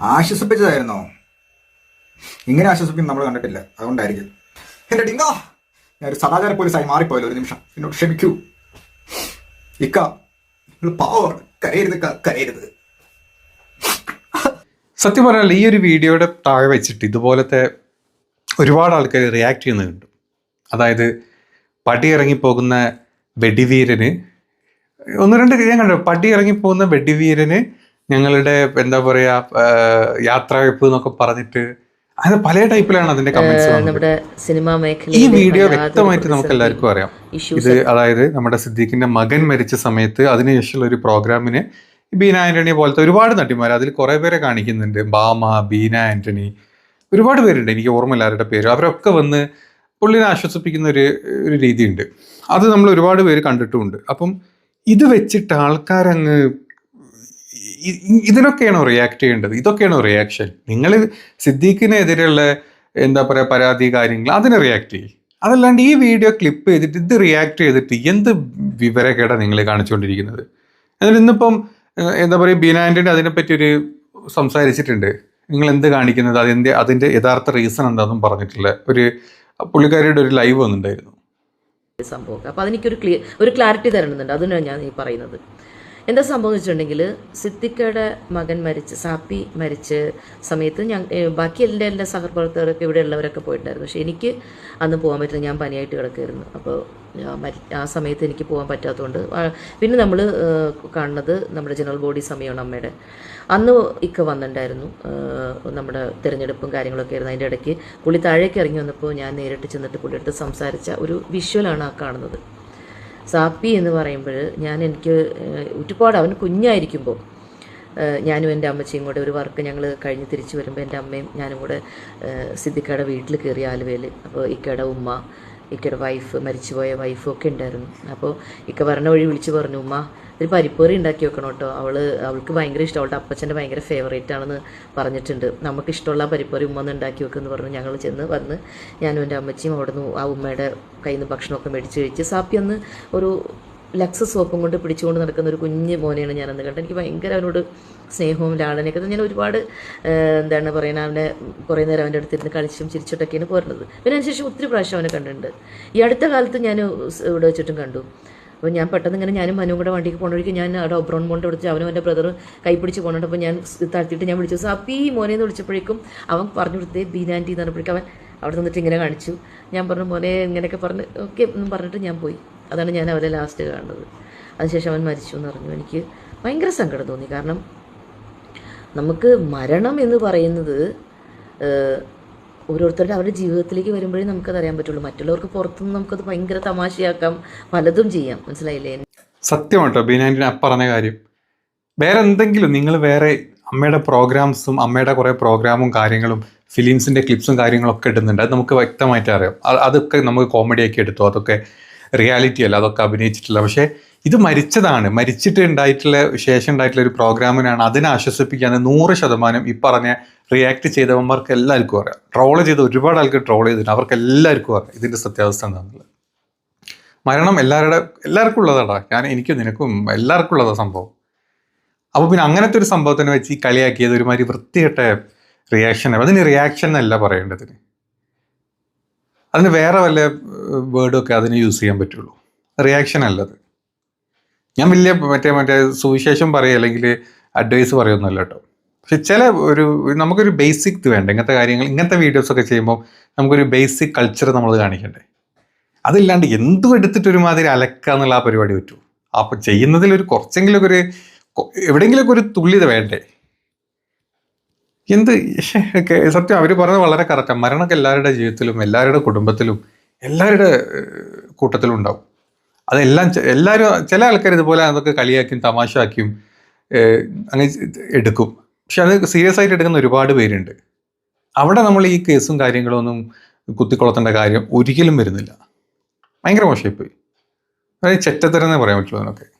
ആശ്വസിപ്പിച്ചതായിരുന്നോ? ഇങ്ങനെ ആശ്വസിപ്പിക്കും നമ്മൾ കണ്ടിട്ടില്ല. അതുകൊണ്ടായിരിക്കും. എന്റെ ഡിങ്കോ! ഞാൻ ഒരു സദാചാര പോലീസായി മാറിപ്പോയല്ലോ ഒരു നിമിഷം. എന്നോട് ക്ഷമിക്കൂ. ഇക്ക നിങ്ങൾ പാവമാണ് കരയരുത് കരയരുത്. സത്യം പറഞ്ഞാൽ ഈ ഒരു വീഡിയോയുടെ താഴെ വെച്ചിട്ട് ഇതുപോലത്തെ ഒരുപാട് ആൾക്കാർ റിയാക്ട് ചെയ്യുന്നുണ്ട്. അതായത് പടി ഇറങ്ങിപ്പോകുന്ന വെടിവീരന് ഒന്ന് രണ്ട് ഞാൻ കണ്ടു? പടി ഇറങ്ങിപ്പോകുന്ന വെടിവീരന് ഞങ്ങളുടെ എന്താ പറയാ യാത്രാവെപ്പ് എന്നൊക്കെ പറഞ്ഞിട്ട് അത് പല ടൈപ്പിലാണ് അതിന്റെ കമന്റ്സ് നമ്മുടെ സിനിമാ ഈ വീഡിയോ വ്യക്തമായിട്ട് നമുക്ക് എല്ലാവർക്കും അറിയാം. ഇത് അതായത് നമ്മുടെ സിദ്ദീഖിന്റെ മകൻ മരിച്ച സമയത്ത് അതിനുശേഷമുള്ള ഒരു പ്രോഗ്രാമിന് ബീന ആന്റണി പോലത്തെ ഒരുപാട് നടിമാർ അതിൽ കുറെ പേരെ കാണിക്കുന്നുണ്ട്. ബാമ ബീന ആന്റണി ഒരുപാട് പേരുണ്ട്. എനിക്ക് ഓർമ്മയില്ല ആരുടെ പേര്. അവരൊക്കെ വന്ന് പുള്ളിനെ ആശ്വസിപ്പിക്കുന്ന ഒരു ഒരു രീതിയുണ്ട്. അത് നമ്മൾ ഒരുപാട് പേര് കണ്ടിട്ടുമുണ്ട്. അപ്പം ഇത് വെച്ചിട്ട് ആൾക്കാരങ്ങ് ഇതിനൊക്കെയാണോ റിയാക്ട് ചെയ്യേണ്ടത്? ഇതൊക്കെയാണോ റിയാക്ഷൻ നിങ്ങൾ സിദ്ദീഖിനെതിരെയുള്ള എന്താ പറയുക പരാതി കാര്യങ്ങൾ അതിന് റിയാക്ട് ചെയ്യും. അതല്ലാണ്ട് ഈ വീഡിയോ ക്ലിപ്പ് ചെയ്തിട്ട് ഇത് റിയാക്ട് ചെയ്തിട്ട് എന്ത് വിവരക്കേടാണ് നിങ്ങൾ കാണിച്ചുകൊണ്ടിരിക്കുന്നത്? എന്നിട്ട് ഇന്നിപ്പം എന്താ പറയുക ബീന ആന്റണി അതിനെപ്പറ്റി ഒരു സംസാരിച്ചിട്ടുണ്ട്. നിങ്ങൾ എന്ത് കാണിക്കുന്നത്? അതിന്റെ അതിന്റെ യഥാർത്ഥ റീസൺ എന്താണെന്നും പറഞ്ഞിട്ടില്ല ഒരു പുള്ളിക്കാരിയുടെ ഒരു ലൈവ് വന്നിട്ടുണ്ടായിരുന്നു. സംഭവം. അപ്പോൾ അതെനിക്കൊരു ക്ലിയർ ഒരു ക്ലാരിറ്റി തരണമെന്നുണ്ട്. അതിനാണ് ഞാൻ ഈ പറയുന്നത്. എന്താ സംഭവം എന്ന് വെച്ചിട്ടുണ്ടെങ്കിൽ സിദ്ദിഖയുടെ മകൻ മരിച്ച് സാപ്പി മരിച്ച സമയത്ത് ഞാൻ ബാക്കി എല്ലാ എല്ലാ സഹപ്രവർത്തകരൊക്കെ ഇവിടെ ഉള്ളവരൊക്കെ പോയിട്ടുണ്ടായിരുന്നു. പക്ഷെ എനിക്ക് അന്ന് പോകാൻ പറ്റില്ല. ഞാൻ പനിയായിട്ട് കിടക്കായിരുന്നു അപ്പോൾ മരി ആ സമയത്ത് എനിക്ക് പോകാൻ പറ്റാത്തതുകൊണ്ട് പിന്നെ നമ്മൾ കാണുന്നത് നമ്മുടെ ജനറൽ ബോഡി സമയമാണ് അമ്മയുടെ. അന്ന് ഇക്ക വന്നിട്ടുണ്ടായിരുന്നു. നമ്മുടെ തിരഞ്ഞെടുപ്പും കാര്യങ്ങളൊക്കെ ആയിരുന്നു. അതിന്റെ ഇടയ്ക്ക് പുള്ളി താഴേക്ക് ഇറങ്ങി വന്നപ്പോൾ ഞാൻ നേരിട്ട് ചെന്നിട്ട് പുള്ളിയെടുത്ത് സംസാരിച്ച ഒരു വിഷ്വലാണ് ആ കാണുന്നത്. സാപ്പി എന്ന് പറയുമ്പോൾ ഞാൻ എനിക്ക് ഒരുപാട് അവൻ കുഞ്ഞായിരിക്കുമ്പോൾ ഞാനും എന്റെ അമ്മച്ചിയും കൂടെ ഒരു വർക്ക് ഞങ്ങൾ കഴിഞ്ഞ് തിരിച്ചു വരുമ്പോൾ എന്റെ അമ്മയും ഞാനും കൂടെ സിദ്ധിക്കയുടെ വീട്ടിൽ കയറി ആലുവയിൽ. അപ്പോൾ ഇക്കയുടെ ഉമ്മ ഇക്കയുടെ വൈഫ് മരിച്ചുപോയ വൈഫും ഒക്കെ ഉണ്ടായിരുന്നു. അപ്പോൾ ഇക്ക പറഞ്ഞ വഴി വിളിച്ച് പറഞ്ഞു ഉമ്മ ഒരു പരിപ്പേറി ഉണ്ടാക്കി വെക്കണം കേട്ടോ. അവൾ അവൾക്ക് ഭയങ്കര ഇഷ്ടം. അവളുടെ അപ്പച്ചന്റെ ഭയങ്കര ഫേവറേറ്റ് ആണെന്ന് പറഞ്ഞിട്ടുണ്ട്. നമുക്ക് ഇഷ്ടമുള്ള പരിപ്പേറി ഉമ്മ ഒന്ന് ഉണ്ടാക്കി വെക്കുമെന്ന് പറഞ്ഞു. ഞങ്ങൾ ചെന്ന് വന്ന് ഞാനും എന്റെ അമ്മച്ചിയും അവിടെ നിന്ന് ആ ഉമ്മയുടെ കയ്യിൽ നിന്ന് ഭക്ഷണമൊക്കെ മേടിച്ച് കഴിച്ച് സാപ്പി അന്ന് ഒരു ലക്സ് സോപ്പും കൊണ്ട് പിടിച്ചുകൊണ്ട് നടക്കുന്ന ഒരു കുഞ്ഞ് മോനെയാണ് അന്ന് കണ്ടത്. എനിക്ക് ഭയങ്കര അവനോട് സ്നേഹവും ലാളനയൊക്കെ ഞാൻ ഒരുപാട് എന്താണ് പറയുന്നത് അവനെ കുറേ നേരം അവന്റെ അടുത്തിരുന്ന് കളിച്ചും ചിരിച്ചിട്ടൊക്കെയാണ് പോരുന്നത്. പിന്നെ അതിനുശേഷം ഒത്തിരി പ്രാവശ്യം അവനെ കണ്ടിട്ടുണ്ട്. ഈ അടുത്ത കാലത്ത് ഞാൻ ഇവിടെ വെച്ചിട്ടും കണ്ടു. അപ്പോൾ ഞാൻ പെട്ടെന്ന് ഇങ്ങനെ ഞാനും മനു കൂടെ വണ്ടിക്ക് പോകണ വഴിക്ക് ഞാൻ അവിടെ ഒബ്രോൺ ബോണ്ട് വിളിച്ച് അവനും എന്റെ ബ്രദറും കൈ പിടിച്ച് പോകണുണ്ട് അപ്പോൾ ഞാൻ താഴ്ത്തിയിട്ട് ഞാൻ വിളിച്ചു. സാപ്പി മോനെ എന്ന് വിളിച്ചപ്പോഴേക്കും അവൻ പറഞ്ഞു കൊടുത്തേ ബീനാന്റി എന്ന് പറഞ്ഞപ്പോഴേക്കും അവൻ അവിടെ നിന്നിട്ട് ഇങ്ങനെ കാണിച്ചു. ഞാൻ പറഞ്ഞു മോനെ ഇങ്ങനെയൊക്കെ പറഞ്ഞ് ഓക്കെ എന്നും പറഞ്ഞിട്ട് ഞാൻ പോയി. അതാണ് ഞാൻ അവരെ ലാസ്റ്റ് കാണുന്നത് അതിനുശേഷം അവൻ മരിച്ചു എന്ന് പറഞ്ഞു. എനിക്ക് ഭയങ്കര സങ്കടം തോന്നി. കാരണം നമുക്ക് മരണം എന്ന് പറയുന്നത് ഓരോരുത്തരുടെ അവരുടെ ജീവിതത്തിലേക്ക് വരുമ്പോഴേ നമുക്കത് അറിയാൻ പറ്റുള്ളൂ. മറ്റുള്ളവർക്ക് പുറത്തുനിന്ന് നമുക്കത് ഭയങ്കര തമാശയാക്കാം. പലതും ചെയ്യാം. മനസ്സിലായില്ലേ? സത്യം കേട്ടോ ബീനാന്റിന് ആ പറഞ്ഞ കാര്യം. വേറെ എന്തെങ്കിലും നിങ്ങൾ വേറെ അമ്മയുടെ പ്രോഗ്രാംസും അമ്മയുടെ കുറേ പ്രോഗ്രാമും കാര്യങ്ങളും ഫിലിംസിന്റെ ക്ലിപ്സും കാര്യങ്ങളൊക്കെ ഇടുന്നുണ്ട്. അത് നമുക്ക് വ്യക്തമായിട്ട് അറിയാം. അതൊക്കെ നമുക്ക് കോമഡിയാക്കി എടുത്തു. അതൊക്കെ റിയാലിറ്റി അല്ല അതൊക്കെ അഭിനയിച്ചിട്ടില്ല പക്ഷേ ഇത് മരിച്ചതാണ്. മരിച്ചിട്ട് ഉണ്ടായിട്ടുള്ള ശേഷം ഉണ്ടായിട്ടുള്ള ഒരു പ്രോഗ്രാമിനാണ് അതിനെ ആശ്വസിപ്പിക്കാൻ നൂറ് ശതമാനം ഈ പറഞ്ഞ റിയാക്ട് ചെയ്തവന്മാർക്ക് എല്ലാവർക്കും അറിയാം. ട്രോൾ ചെയ്ത് ഒരുപാട് ആൾക്ക് ട്രോൾ ചെയ്തിട്ടുണ്ട്. അവർക്ക് എല്ലാവർക്കും അറിയാം ഇതിന്റെ സത്യാവസ്ഥ എന്താണെന്നുള്ളത്. മരണം എല്ലാവരുടെ എല്ലാവർക്കും ഉള്ളതാടാ. ഞാൻ എനിക്കും നിനക്കും എല്ലാവർക്കും ഉള്ളതാ സംഭവം. അപ്പോൾ പിന്നെ അങ്ങനത്തെ ഒരു സംഭവത്തിനെ വെച്ച് ഈ കളിയാക്കിയത് ഒരുമാതിരി വൃത്തികെട്ട റിയാക്ഷൻ അതിന് റിയാക്ഷൻ എന്നല്ല പറയേണ്ടതിന് അതിന് വേറെ വല്ല വേർഡൊക്കെ അതിന് യൂസ് ചെയ്യാൻ പറ്റുള്ളൂ. റിയാക്ഷൻ അല്ലത്. ഞാൻ വലിയ മറ്റേ മറ്റേ സുവിശേഷം പറയുക അല്ലെങ്കിൽ അഡ്വൈസ് പറയുന്നല്ലോ കേട്ടോ. പക്ഷെ ചില ഒരു നമുക്കൊരു ബേസിക് ഇത് വേണ്ട. ഇങ്ങനത്തെ കാര്യങ്ങൾ ഇങ്ങനത്തെ വീഡിയോസ് ഒക്കെ ചെയ്യുമ്പോൾ നമുക്കൊരു ബേസിക് കൾച്ചർ നമ്മൾ കാണിക്കണ്ടേ. അതില്ലാണ്ട് എന്തും എടുത്തിട്ട് ഒരുമാതിരി അലക്കുക എന്നുള്ള ആ പരിപാടി പറ്റൂ. അപ്പൊ ചെയ്യുന്നതിൽ ഒരു കുറച്ചെങ്കിലും ഒരു എവിടെയെങ്കിലുമൊക്കെ ഒരു തുള്ളിത വേണ്ടേ? എന്ത് സത്യം അവർ പറഞ്ഞത് വളരെ കറക്റ്റാണ് മരണമൊക്കെ എല്ലാവരുടെ ജീവിതത്തിലും എല്ലാവരുടെ കുടുംബത്തിലും എല്ലാവരുടെ കൂട്ടത്തിലും ഉണ്ടാവും. അതെല്ലാം എല്ലാവരും ചില ആൾക്കാർ ഇതുപോലെ അതൊക്കെ കളിയാക്കിയും തമാശ ആക്കിയും അങ്ങനെ എടുക്കും. പക്ഷെ അത് സീരിയസ് ആയിട്ട് എടുക്കുന്ന ഒരുപാട് പേരുണ്ട്. അവിടെ നമ്മൾ ഈ കേസും കാര്യങ്ങളും ഒന്നും കുത്തിക്കൊളത്തേണ്ട കാര്യം ഒരിക്കലും വരുന്നില്ല. ഭയങ്കര മോശമായിപ്പോയി. അതായത് ചെറ്റത്തരം എന്നേ പറയാൻ പറ്റുള്ളൂ അതിനൊക്കെ.